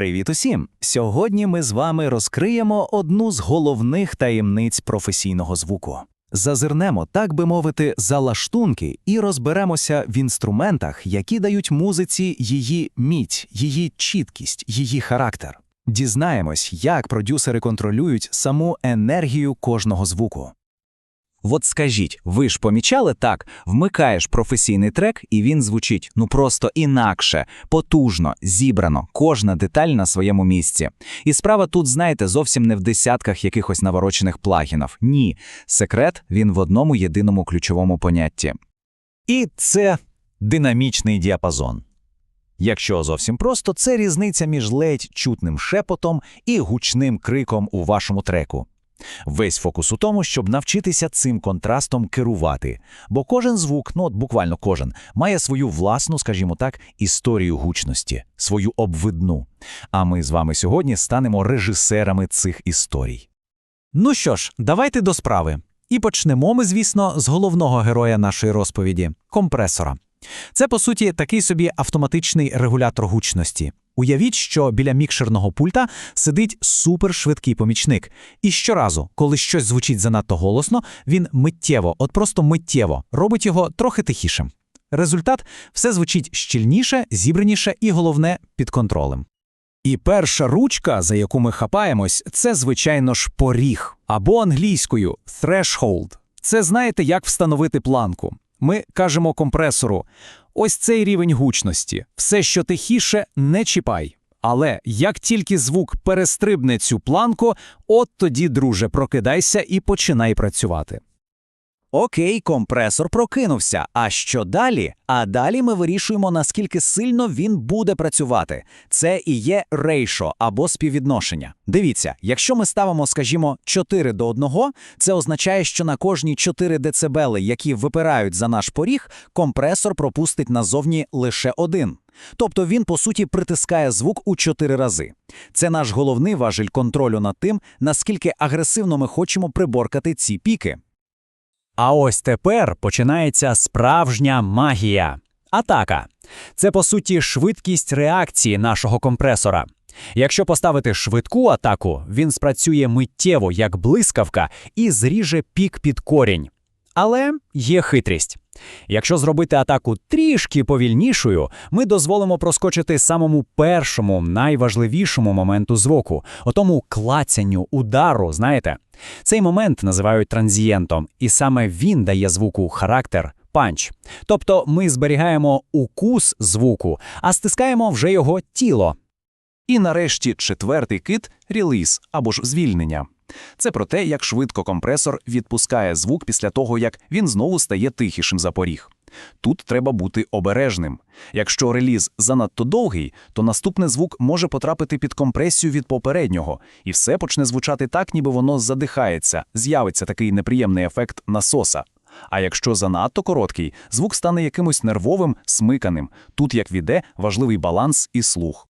Привіт усім! Сьогодні ми з вами розкриємо одну з головних таємниць професійного звуку. Зазирнемо, так би мовити, за лаштунки і розберемося в інструментах, які дають музиці її міць, її чіткість, її характер. Дізнаємось, як продюсери контролюють саму енергію кожного звуку. От скажіть, ви ж помічали так, вмикаєш професійний трек, і він звучить ну просто інакше, потужно, зібрано, кожна деталь на своєму місці. І справа тут, знаєте, зовсім не в десятках якихось наворочених плагінів. Ні, секрет він в одному єдиному ключовому понятті. І це динамічний діапазон. Якщо зовсім просто, це різниця між ледь чутним шепотом і гучним криком у вашому треку. Весь фокус у тому, щоб навчитися цим контрастом керувати, бо кожен звук, ну от буквально кожен, має свою власну, скажімо так, історію гучності, свою обвидну. А ми з вами сьогодні станемо режисерами цих історій. Ну що ж, давайте до справи. І почнемо ми, звісно, з головного героя нашої розповіді компресора. Це, по суті, такий собі автоматичний регулятор гучності. Уявіть, що біля мікшерного пульта сидить супершвидкий помічник, і щоразу, коли щось звучить занадто голосно, він миттєво, от просто миттєво, робить його трохи тихішим. Результат все звучить щільніше, зібраніше і, головне, під контролем. І перша ручка, за яку ми хапаємось, це, звичайно ж, поріг або англійською threshold. Це знаєте, як встановити планку. Ми кажемо компресору: ось цей рівень гучності, все, що тихіше, не чіпай. Але як тільки звук перестрибне цю планку, от тоді, друже, прокидайся і починай працювати. Окей, компресор прокинувся. А що далі? А далі ми вирішуємо, наскільки сильно він буде працювати. Це і є рейшо або співвідношення. Дивіться, якщо ми ставимо, скажімо, 4 до 1, це означає, що на кожні 4 дБ, які випирають за наш поріг, компресор пропустить назовні лише один. Тобто він, по суті, притискає звук у 4 рази. Це наш головний важіль контролю над тим, наскільки агресивно ми хочемо приборкати ці піки. А ось тепер починається справжня магія. Атака. Це, по суті, швидкість реакції нашого компресора. Якщо поставити швидку атаку, він спрацює миттєво, як блискавка, і зріже пік під корінь. Але є хитрість. Якщо зробити атаку трішки повільнішою, ми дозволимо проскочити самому першому, найважливішому моменту звуку, отому клацянню, удару, знаєте. Цей момент називають транзієнтом, і саме він дає звуку характер. Панч. Тобто ми зберігаємо укус звуку, а стискаємо вже його тіло. І нарешті четвертий кит реліз або ж звільнення. Це про те, як швидко компресор відпускає звук після того, як він знову стає тихішим за поріг. Тут треба бути обережним. Якщо реліз занадто довгий, то наступний звук може потрапити під компресію від попереднього, і все почне звучати так, ніби воно задихається, з'явиться такий неприємний ефект насоса. А якщо занадто короткий, звук стане якимось нервовим, смиканим. Тут, як віде, важливий баланс і слух.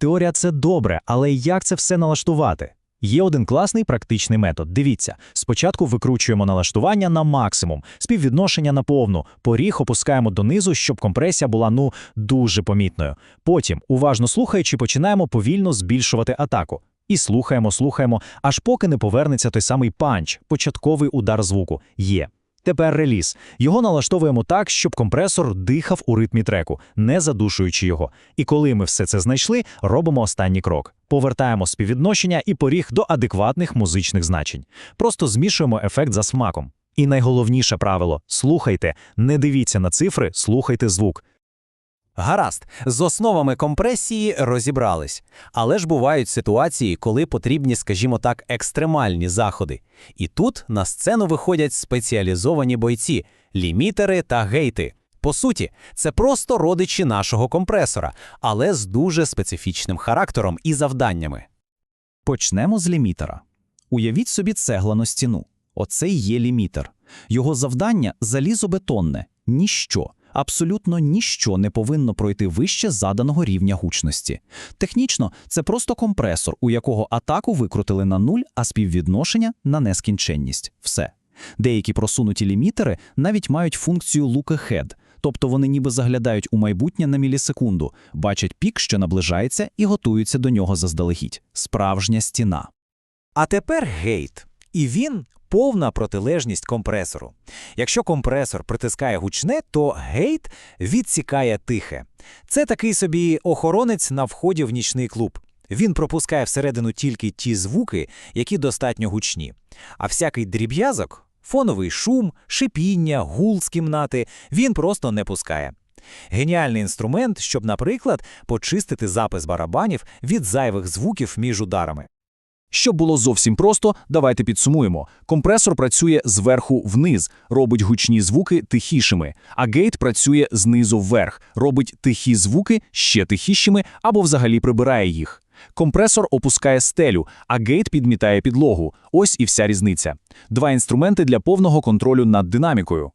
Теорія це добре, але як це все налаштувати? Є один класний практичний метод. Дивіться, спочатку викручуємо налаштування на максимум, співвідношення на повну, поріг опускаємо донизу, щоб компресія була ну дуже помітною. Потім, уважно слухаючи, починаємо повільно збільшувати атаку. І слухаємо, слухаємо, аж поки не повернеться той самий панч, початковий удар звуку. Є. Тепер реліз. Його налаштовуємо так, щоб компресор дихав у ритмі треку, не задушуючи його. І коли ми все це знайшли, робимо останній крок. Повертаємо співвідношення і поріг до адекватних музичних значень. Просто змішуємо ефект за смаком. І найголовніше правило слухайте, не дивіться на цифри, слухайте звук. Гаразд, з основами компресії розібрались. Але ж бувають ситуації, коли потрібні, скажімо так, екстремальні заходи. І тут на сцену виходять спеціалізовані бойці, лімітери та гейти. По суті, це просто родичі нашого компресора, але з дуже специфічним характером і завданнями. Почнемо з лімітера. Уявіть собі цеглану стіну. Оце є лімітер. Його завдання залізобетонне, ніщо. Абсолютно ніщо не повинно пройти вище заданого рівня гучності. Технічно, це просто компресор, у якого атаку викрутили на нуль, а співвідношення на нескінченність. Все. Деякі просунуті лімітери навіть мають функцію look ahead, тобто вони ніби заглядають у майбутнє на мілісекунду, бачать пік, що наближається, і готуються до нього заздалегідь. Справжня стіна. А тепер гейт. І він повна протилежність компресору. Якщо компресор притискає гучне, то гейт відсікає тихе. Це такий собі охоронець на вході в нічний клуб. Він пропускає всередину тільки ті звуки, які достатньо гучні. А всякий дріб'язок, фоновий шум, шипіння, гул з кімнати він просто не пускає. Геніальний інструмент, щоб, наприклад, почистити запис барабанів від зайвих звуків між ударами. Щоб було зовсім просто, давайте підсумуємо. Компресор працює зверху вниз, робить гучні звуки тихішими, а гейт працює знизу вверх, робить тихі звуки ще тихішими або взагалі прибирає їх. Компресор опускає стелю, а гейт підмітає підлогу. Ось і вся різниця. Два інструменти для повного контролю над динамікою.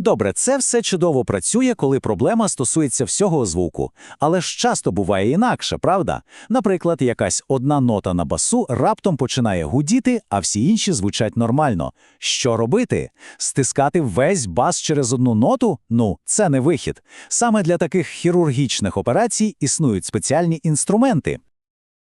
Добре, це все чудово працює, коли проблема стосується всього звуку. Але ж часто буває інакше, правда? Наприклад, якась одна нота на басу раптом починає гудіти, а всі інші звучать нормально. Що робити? Стискати весь бас через одну ноту? Ну, це не вихід. Саме для таких хірургічних операцій існують спеціальні інструменти.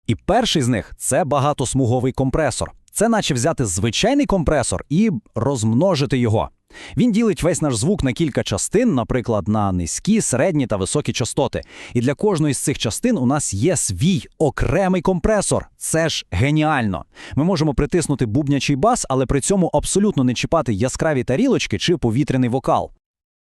І перший з них це багатосмуговий компресор. Це наче взяти звичайний компресор і розмножити його. Він ділить весь наш звук на кілька частин, наприклад, на низькі, середні та високі частоти. І для кожної з цих частин у нас є свій окремий компресор. Це ж геніально. Ми можемо притиснути бубнячий бас, але при цьому абсолютно не чіпати яскраві тарілочки чи повітряний вокал.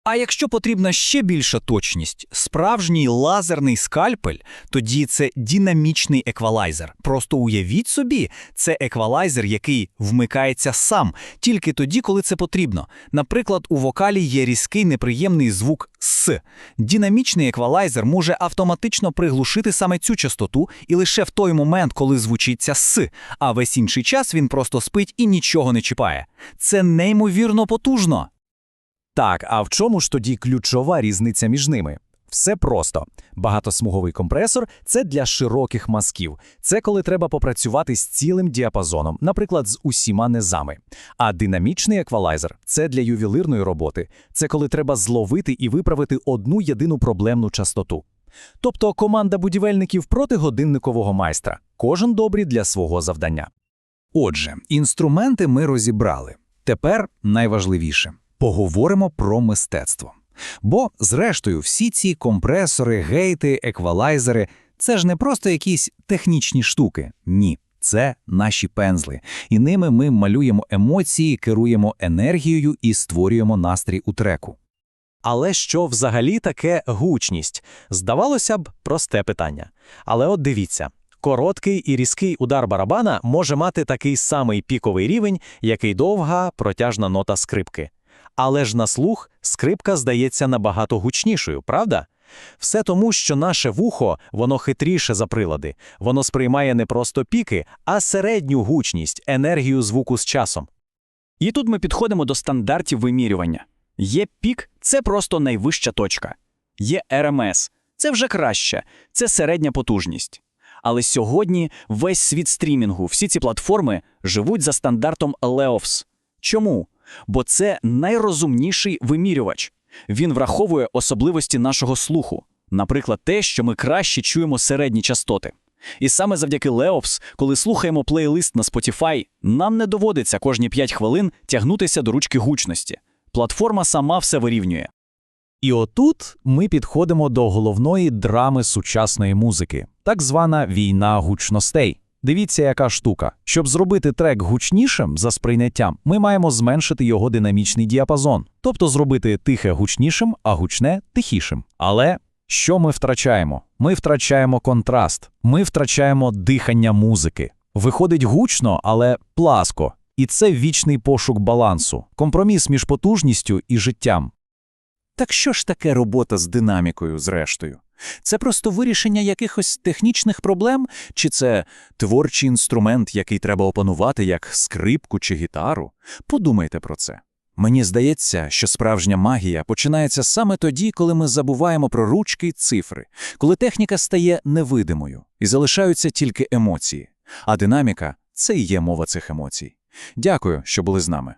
А якщо потрібна ще більша точність, справжній лазерний скальпель, тоді це динамічний еквалайзер. Просто уявіть собі, це еквалайзер, який вмикається сам, тільки тоді, коли це потрібно. Наприклад, у вокалі є різкий неприємний звук С. Динамічний еквалайзер може автоматично приглушити саме цю частоту і лише в той момент, коли звучиться С, а весь інший час він просто спить і нічого не чіпає. Це неймовірно потужно. Так, а в чому ж тоді ключова різниця між ними? Все просто. Багатосмуговий компресор це для широких мазків. Це коли треба попрацювати з цілим діапазоном, наприклад, з усіма низами. А динамічний еквалайзер це для ювелирної роботи. Це коли треба зловити і виправити одну єдину проблемну частоту. Тобто команда будівельників проти годинникового майстра. Кожен добрий для свого завдання. Отже, інструменти ми розібрали. Тепер найважливіше поговоримо про мистецтво. Бо, зрештою, всі ці компресори, гейти, еквалайзери це ж не просто якісь технічні штуки. Ні, це наші пензли. І ними ми малюємо емоції, керуємо енергією і створюємо настрій у треку. Але що взагалі таке гучність? Здавалося б, просте питання. Але от дивіться. Короткий і різкий удар барабана може мати такий самий піковий рівень, який довга протяжна нота скрипки. Але ж на слух скрипка здається набагато гучнішою, правда? Все тому, що наше вухо, воно хитріше за прилади. Воно сприймає не просто піки, а середню гучність, енергію звуку з часом. І тут ми підходимо до стандартів вимірювання. Є пік це просто найвища точка. Є РМС це вже краще, це середня потужність. Але сьогодні весь світ стрімінгу, всі ці платформи живуть за стандартом LEOFS. Чому? Бо це найрозумніший вимірювач. Він враховує особливості нашого слуху, наприклад, те, що ми краще чуємо середні частоти. І саме завдяки Leops, коли слухаємо плейлист на Spotify, нам не доводиться кожні 5 хвилин тягнутися до ручки гучності. Платформа сама все вирівнює. І отут ми підходимо до головної драми сучасної музики, так звана війна гучностей. Дивіться, яка штука. Щоб зробити трек гучнішим за сприйняттям, ми маємо зменшити його динамічний діапазон, тобто зробити тихе гучнішим, а гучне тихішим. Але що ми втрачаємо? Ми втрачаємо контраст, ми втрачаємо дихання музики. Виходить гучно, але пласко. І це вічний пошук балансу, компроміс між потужністю і життям. Так що ж таке робота з динамікою, зрештою? Це просто вирішення якихось технічних проблем, чи це творчий інструмент, який треба опанувати, як скрипку чи гітару? Подумайте про це. Мені здається, що справжня магія починається саме тоді, коли ми забуваємо про ручки й цифри, коли техніка стає невидимою і залишаються тільки емоції. А динаміка це і є мова цих емоцій. Дякую, що були з нами.